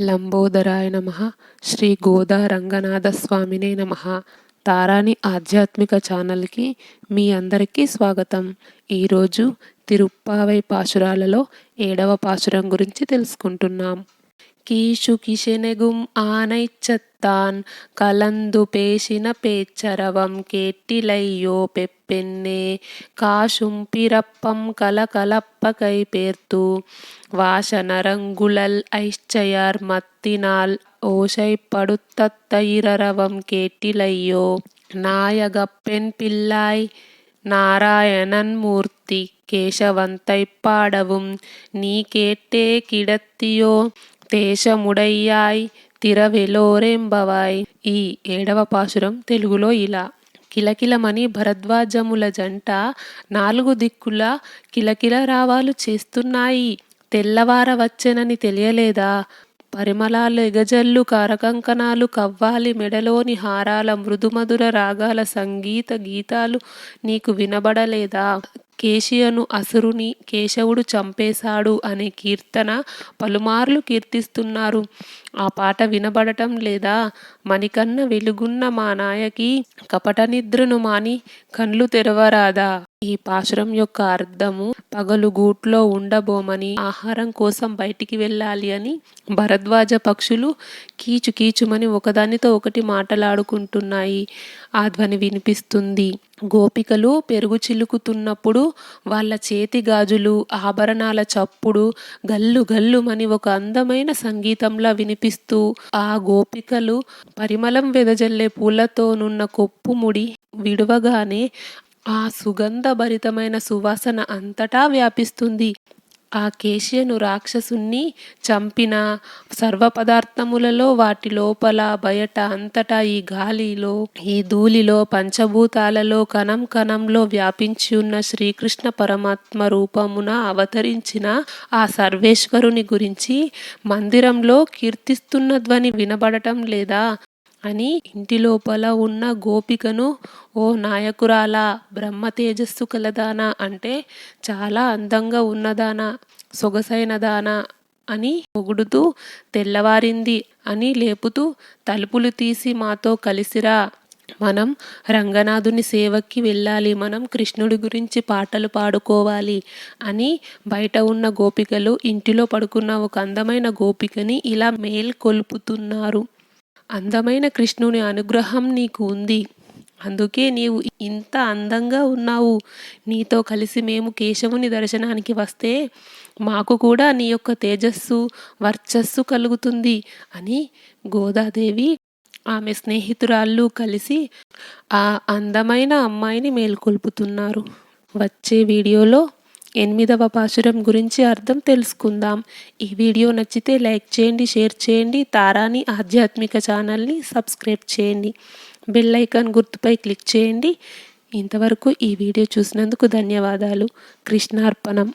లంబోదరాయ నమ. శ్రీ గోదా రంగనాథ స్వామినే నమ. తారాని ఆధ్యాత్మిక ఛానల్కి మీ అందరికీ స్వాగతం. ఈరోజు తిరుప్పావై పాశురాలలో ఏడవ పాశురం గురించి తెలుసుకుంటున్నాం. கீஷு கிசெனெகும் ஆணைச் சத்தான் கலந்து பேசின பேச்சரவம் கேட்டிலையோ பெப்பென்னே காசும் பிறப்பம் கலகலப்ப கைபேர்த்து வாசனరంగులల్ ஐச்சையார் மத்தினால் ஓசைப்படுத்தத்த இரரவம் கேட்டிலையோ. நாயகப்பெண் பிள்ளாய் நாராயணன் மூர்த்தி கேசவந்தைப் பாடவும் நீ கேட்டே கிடத்தியோ. దేశముడయ్యాయ్ తిరవెలోరెంబవాయ్. ఈ ఏడవ పాశురం తెలుగులో ఇలా. కిలకిలమని భరద్వాజముల జంట నాలుగు దిక్కుల కిలకిల రావాలు చేస్తున్నాయి. తెల్లవార వచ్చెనని తెలియలేదా? పరిమళాలు ఎగజల్లు కారకంకణాలు కవ్వాలి మెడలోని హారాల మృదుమధుర రాగాల సంగీత గీతాలు నీకు వినబడలేదా? కేశియను అసురుని కేశవుడు చంపేశాడు అనే కీర్తన పలుమార్లు కీర్తిస్తున్నారు. ఆ పాట వినబడటం లేదా మణికన్న వెలుగున్న మా నాయకి కపట నిద్రను మాని కళ్ళు తెరవరాదా? ఈ పాశురం యొక్క అర్థము పగలు గూట్లో ఉండబోమని ఆహారం కోసం బయటికి వెళ్ళాలి అని భరద్వాజ పక్షులు కీచు కీచుమని ఒకదానితో ఒకటి మాటలాడుకుంటున్నాయి. ఆ ధ్వని వినిపిస్తుంది. గోపికలు పెరుగు చిలుకుతున్నప్పుడు వాళ్ళ చేతి గాజులు ఆభరణాల చప్పుడు గల్లు గల్లుమని ఒక అందమైన సంగీతంలా వినిపిస్తూ ఆ గోపికలు పరిమళం వెదజల్లే పూలతోనున్న కొప్పు ముడి విడవగానే ఆ సుగంధభరితమైన సువాసన అంతటా వ్యాపిస్తుంది. ఆ కేశ్యను రాక్షసుణ్ణి చంపిన సర్వ పదార్థములలో వాటి లోపల బయట అంతటా ఈ గాలిలో ఈ ధూళిలో పంచభూతాలలో కణం కణంలో వ్యాపించి ఉన్న శ్రీకృష్ణ పరమాత్మ రూపమున అవతరించిన ఆ సర్వేశ్వరుని గురించి మందిరంలో కీర్తిస్తున్న ధ్వని వినబడటం లేదా అని ఇంటి లోపల ఉన్న గోపికను ఓ నాయకురాలా బ్రహ్మ తేజస్సు కలదానా అంటే చాలా అందంగా ఉన్నదానా సొగసైనదానా అని పొగుడుతూ తెల్లవారింది అని లేపుతూ తలుపులు తీసి మాతో కలిసిరా. మనం రంగనాథుని సేవకి వెళ్ళాలి. మనం కృష్ణుడి గురించి పాటలు పాడుకోవాలి అని బయట ఉన్న గోపికలు ఇంటిలో పడుకున్న ఒక అందమైన గోపికని ఇలా మేల్కొల్పుతున్నారు. అందమైన కృష్ణుని అనుగ్రహం నీకు ఉంది. అందుకే నీవు ఇంత అందంగా ఉన్నావు. నీతో కలిసి మేము కేశవుని దర్శనానికి వస్తే మాకు కూడా నీ యొక్క తేజస్సు వర్చస్సు కలుగుతుంది అని గోదాదేవి ఆమె స్నేహితురాళ్ళు కలిసి ఆ అందమైన అమ్మాయిని మేల్కొల్పుతున్నారు. వచ్చే వీడియోలో ఎనిమిదవ పాశురం గురించి అర్థం తెలుసుకుందాం. ఈ వీడియో నచ్చితే లైక్ చేయండి షేర్ చేయండి. తారాని ఆధ్యాత్మిక ఛానల్ని సబ్స్క్రైబ్ చేయండి. బెల్ ఐకాన్ గుర్తుపై క్లిక్ చేయండి. ఇంతవరకు ఈ వీడియో చూసినందుకు ధన్యవాదాలు. కృష్ణార్పణం.